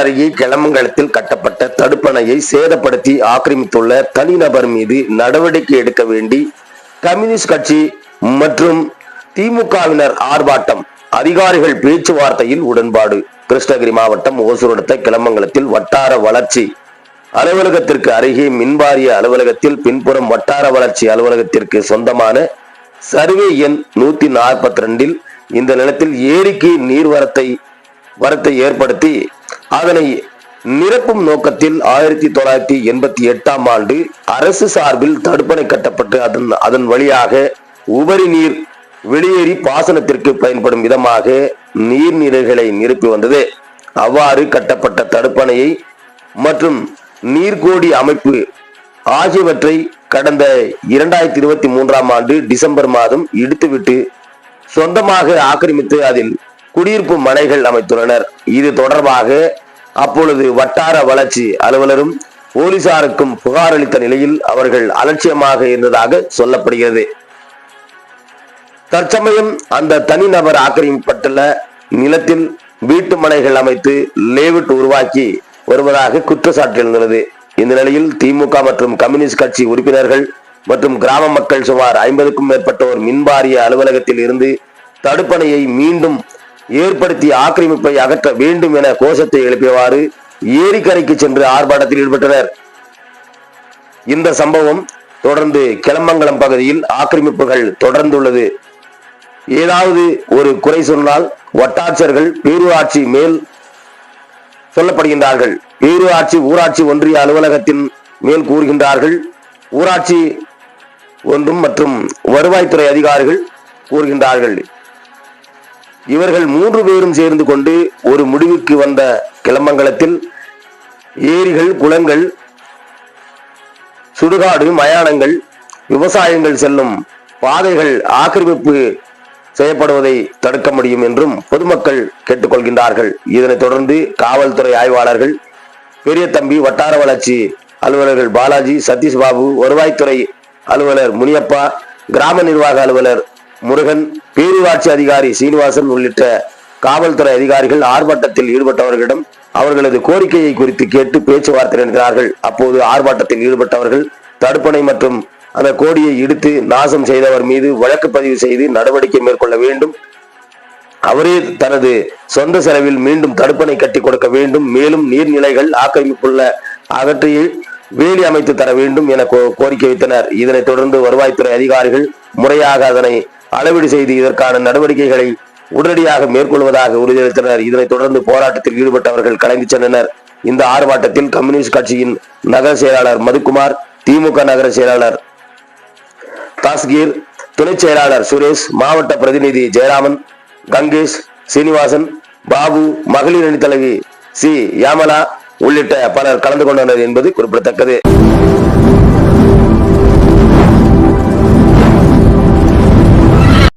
அருகே கிளமங்கலத்தில் கட்டப்பட்ட தடுப்பணையை சேதப்படுத்தி ஆக்கிரமித்துள்ள தனிநபர் மீது நடவடிக்கை எடுக்க வேண்டி கம்யூனிஸ்ட் கட்சி மற்றும் திமுகவினர் ஆர்ப்பாட்டம் அதிகாரிகள் பேச்சுவார்த்தையில் உடன்பாடு. கிருஷ்ணகிரி மாவட்டம் ஓசூர் அடுத்த கிளமங்கலத்தில் வட்டார வளர்ச்சி அலுவலகத்திற்கு அருகே மின்வாரிய அலுவலகத்தில் பின்புறம் வட்டார வளர்ச்சி அலுவலகத்திற்கு சொந்தமான சர்வே எண் நூத்தி நாற்பத்தி ரெண்டில் இந்த நிலத்தில் ஏரிக்கு நீர்வரத்தை வரத்தை ஏற்படுத்தி அதனை நிரப்பும் நோக்கத்தில் ஆயிரத்தி தொள்ளாயிரத்தி எண்பத்தி எட்டாம் ஆண்டு அரசு சார்பில் தடுப்பணை கட்டப்பட்டு அதன் அதன் வழியாக உபரி நீர் வெளியேறி பாசனத்திற்கு பயன்படும் விதமாக நீர்நிலைகளை நிரப்பி வந்தது. அவ்வாறு கட்டப்பட்ட தடுப்பணையை மற்றும் நீர்கோடி அமைப்பு ஆகியவற்றை கடந்த இரண்டாயிரத்தி இருபத்தி மூன்றாம் ஆண்டு டிசம்பர் மாதம் இடித்துவிட்டு சொந்தமாக ஆக்கிரமித்து அதில் குடியிருப்பு மனைகள் அமைத்துள்ளனர். இது தொடர்பாக அப்பொழுது வட்டார வளர்ச்சி அலுவலரும் போலீசாருக்கும் புகார் அளித்த நிலையில் அவர்கள் அலட்சியமாக இருந்ததாக சொல்லப்படுகிறது. தற்சமயம் அந்த தனிநபர் ஆக்கிரமிக்கப்பட்டுள்ள நிலத்தில் வீட்டு மனைகள் அமைத்து லேவிட் உருவாக்கி வருவதாக குற்றச்சாட்டு எழுந்துள்ளது இந்த நிலையில் திமுக மற்றும் கம்யூனிஸ்ட் கட்சி உறுப்பினர்கள் மற்றும் கிராம மக்கள் சுமார் ஐம்பதுக்கும் மேற்பட்டோர் மின்வாரிய அலுவலகத்தில் இருந்து தடுப்பணையை மீண்டும் ஏற்படுத்தி ஆக்கிரமிப்பை அகற்ற வேண்டும் என கோஷத்தை எழுப்பியவாறு ஏரிக்கரைக்கு சென்று ஆர்ப்பாட்டத்தில் ஈடுபட்டனர். இந்த சம்பவம் தொடர்ந்து கிளமங்கலம் பகுதியில் ஆக்கிரமிப்புகள் தொடர்ந்துள்ளது. ஏதாவது ஒரு குறை சொன்னால் வட்டாட்சியர்கள் பேரூராட்சி மேல் சொல்லப்படுகின்றார்கள். பேரூராட்சி ஊராட்சி ஒன்றிய அலுவலகத்தின் மேல் கூறுகின்றார்கள். ஊராட்சி ஒன்றும் மற்றும் வருவாய்த்துறை அதிகாரிகள் கூறுகின்றார்கள். இவர்கள் மூன்று பேரும் சேர்ந்து கொண்டு ஒரு முடிவுக்கு வந்த கிளமங்கலத்தில் ஏரிகள் குளங்கள் சுடுகாடு மயானங்கள் விவசாயங்கள் செல்லும் பாதைகள் ஆக்கிரமிப்பு செய்யப்படுவதை தடுக்க முடியும் என்றும் பொதுமக்கள் கேட்டுக்கொள்கின்றார்கள். இதனைத் தொடர்ந்து காவல்துறை ஆய்வாளர்கள் பெரிய தம்பி வட்டார வளர்ச்சி அலுவலர்கள் பாலாஜி சதீஷ் பாபு வருவாய்த்துறை அலுவலர் முனியப்பா கிராம நிர்வாக அலுவலர் முருகன் பேரூராட்சி அதிகாரி சீனிவாசன் உள்ளிட்ட காவல்துறை அதிகாரிகள் ஆர்ப்பாட்டத்தில் ஈடுபட்டவர்களிடம் அவர்களது கோரிக்கையை குறித்து கேட்டு பேச்சுவார்த்தை நடத்தினார்கள். அப்போது ஆர்ப்பாட்டத்தில் ஈடுபட்டவர்கள் தடுப்பணை மற்றும் அந்த கோடியை இடித்து நாசம் செய்தவர் மீது வழக்கு பதிவு செய்து நடவடிக்கை மேற்கொள்ள வேண்டும். அவரே தனது சொந்த செலவில் மீண்டும் தடுப்பணை கட்டி கொடுக்க வேண்டும். மேலும் நீர்நிலைகள் ஆக்கிரமிப்புள்ள அகற்றியில் வேலி அமைத்து தர வேண்டும் என கோ- கோரிக்கை வைத்தனர். இதனைத் தொடர்ந்து வருவாய்த்துறை அதிகாரிகள் முறையாக அதனை அளவீடு செய்து இதற்கான நடவடிக்கைகளை உடனடியாக மேற்கொள்வதாக உறுதியளித்தனர். இதனைத் தொடர்ந்து போராட்டத்தில் ஈடுபட்டவர்கள் கலந்து சென்றனர். இந்த ஆர்ப்பாட்டத்தில் கம்யூனிஸ்ட் கட்சியின் நகர செயலாளர் மதுக்குமார் திமுக நகர செயலாளர் தாஸ்கீர் துணை செயலாளர் சுரேஷ் மாவட்ட பிரதிநிதி ஜெயராமன் கங்கேஷ் சீனிவாசன் பாபு மகளிர் அணி தலைவி சி. யாமலா உள்ளிட்ட பலர் கலந்து கொண்டனர் என்பது குறிப்பிடத்தக்கது.